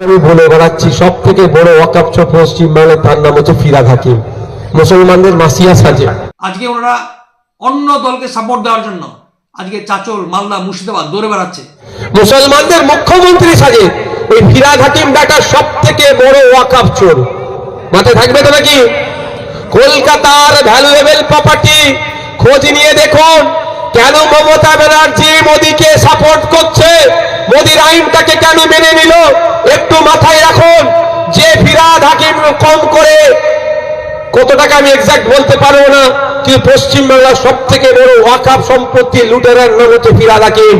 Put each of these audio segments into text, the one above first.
আমি বলে বেড়াচ্ছি সব থেকে বড় ওয়াকাপছ পশ্চিমবাংলায় তার নাম হচ্ছে ফিরাদ হাকিম। মুসলমানদের মাসিয়া সাজে। আজকে ওনারা অন্য দলকে সাপোর্ট দেওয়ার জন্য আজকে চাচল মালদা মুর্শিদাবাদ দৌড়ে বেড়াচ্ছে। মুসলমানদের মুখ্যমন্ত্রী সাজে। ওই ফিরাদ হাকিম বেটার সব থেকে বড় ওয়াকাপ চোর। মাথায় থাকবে তো নাকি? কলকাতার ভ্যালুয়েবল প্রপার্টি খোঁজ নিয়ে দেখুন কেন মমতা ব্যানার্জি মোদীকে সাপোর্ট করছে? মোদির আইনটাকে কেন মেনে নিল একটু মাথায় রাখুন যে ফিরাদ হাকিম কম করে। কত টাকা আমি এক্সাক্ট বলতে পারব না, কিন্তু পশ্চিমবাংলার সব থেকে বড় ওয়াকাপ সম্পত্তি লুটেরার নাম ফিরাদ হাকিম।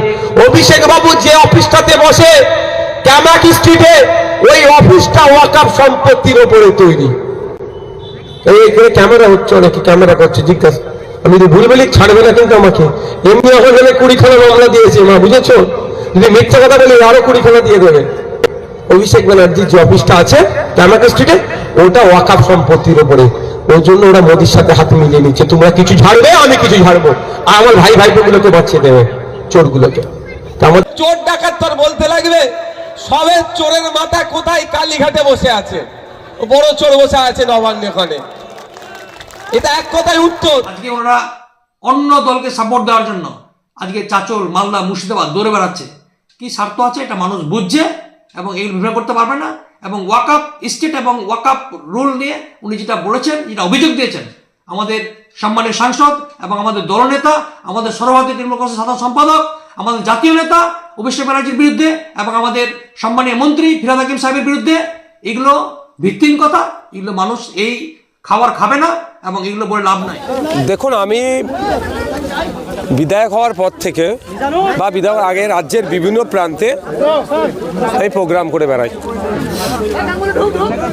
অভিষেক বাবু যে অফিসটাতে বসে ক্যামাক স্ট্রিটে ওই অফিসটা ওয়াকাপ সম্পত্তির ওপরে তৈরি। এই ক্যামেরা হচ্ছে অনেকে ক্যামেরা করছে, জিজ্ঞাসা আমি যদি ভুল বলি, ছাড়বে না কিন্তু আমাকে। এমনি এখন গেলে কুড়িখানা মামলা দিয়েছে, মা, বুঝেছ? যদি মিথ্যা কথা বলি, আরও কুড়িখানা দিয়ে দেবে। অভিষেক ব্যানার্জির যে অফিসটা আছে ক্যামাক স্ট্রিটে ওটা ওয়াকাপ সম্পত্তির উপরে। ওই জন্য ওরা মোদির সাথে হাত মিলিয়ে নিচ্ছে। তোমরা কিছু ঝাড়বে আমি কিছু ঝাড়বো। আর আমার ভাই ভাইপোগুলোকে বাঁচিয়ে দেবে চোরগুলোকে। চোর ডাকাত তোর বলতে লাগবে? সবে চোরের মাথা কোথায়? কালীঘাটে বসে আছে। বড় চোর বসে আছে নবান্নে ওখানে। এটা এক কথায় উত্তর। আজকে ওনারা অন্য দলকে সাপোর্ট দেওয়ার জন্য আজকে চাচল মালদা মুর্শিদাবাদ দৌড়ে বেড়াচ্ছে। কি স্বার্থ আছে? এটা মানুষ বুঝছে এবং এই বিভ্রাট করতে পারবে না। এবং ওয়াকআপ স্টেট এবং ওয়াকআপ রুল নিয়ে উনি যেটা বলেছেন, যেটা অভিযোগ দিয়েছেন, আমাদের সম্মানের সাংসদ এবং আমাদের দলনেতা, আমাদের সর্বভারতীয় তৃণমূল কংগ্রেসের সাধারণ সম্পাদক, আমাদের জাতীয় নেতা অভিষেক ব্যানার্জির বিরুদ্ধে এবং আমাদের সম্মানীয় মন্ত্রী ফিরাদ হাকিম সাহেবের বিরুদ্ধে এগুলো ভিত্তিহীন কথা, এগুলো মানুষ এই খাবার খাবে না এবং এগুলো বলে লাভ নাই। দেখুন, আমি বিধায়ক হওয়ার পর থেকে বা বিধায়ক আগে রাজ্যের বিভিন্ন প্রান্তে এই প্রোগ্রাম করে বেড়াই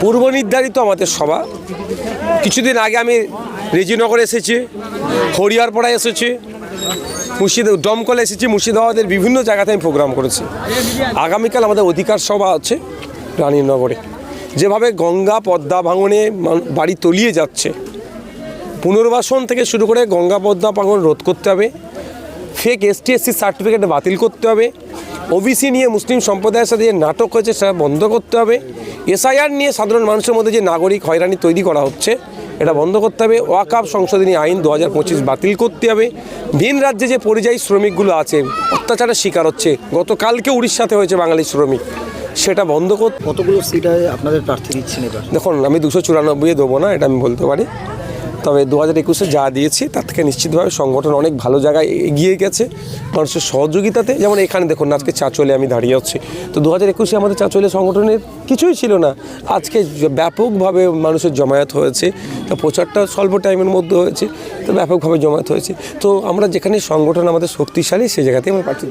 পূর্ব নির্ধারিত আমাদের সভা। কিছুদিন আগে আমি রেজিনগর এসেছি, হরিয়ারপাড়ায় এসেছি, মুর্শিদ দমকল এসেছি, মুর্শিদাবাদের বিভিন্ন জায়গাতে আমি প্রোগ্রাম করেছি। আগামীকাল আমাদের অধিকার সভা আছে রানীনগরে। যেভাবে গঙ্গা পদ্মা ভাঙনে বাড়ি তলিয়ে যাচ্ছে, পুনর্বাসন থেকে শুরু করে গঙ্গা পদ্মা ভাঙন রোধ করতে হবে। ফেক এসটি এসসি সার্টিফিকেট বাতিল করতে হবে। ওবিসি নিয়ে মুসলিম সম্প্রদায়ের সাথে যে নাটক হয়েছে সেটা বন্ধ করতে হবে। এসআইআর নিয়ে সাধারণ মানুষের মধ্যে যে নাগরিক হয়রানি তৈরি করা হচ্ছে এটা বন্ধ করতে হবে। ওয়াকাপ সংশোধনী আইন দু হাজার পঁচিশ বাতিল করতে হবে। ভিন রাজ্যে যে পরিযায়ী শ্রমিকগুলো আছে অত্যাচারের শিকার হচ্ছে গতকালকে উড়িষ্যাতে হয়েছে বাঙালি শ্রমিক সেটা বন্ধ করতে কতগুলো সিট আপনাদের প্রার্থী দিচ্ছেন এবার? দেখুন আমি দুশো চুরানব্বই দেবো না এটা আমি বলতে পারি। তবে দু হাজার একুশে যা দিয়েছি, তার থেকে নিশ্চিতভাবে সংগঠন অনেক ভালো জায়গায় এগিয়ে গেছে মানুষের সহযোগিতাতে। যেমন এখানে দেখুন, আজকে চাচলে আমি দাঁড়িয়ে আছি তো দু হাজার একুশে আমাদের চাচলে সংগঠনের কিছুই ছিল না। আজকে ব্যাপকভাবে মানুষের জমায়েত হয়েছে। তো প্রচারটা স্বল্প টাইমের মধ্যে হয়েছে। তো ব্যাপকভাবে জমায়েত হয়েছে। তো আমরা যেখানে সংগঠন আমাদের শক্তিশালী সেই জায়গাতেই আমরা প্রার্থী।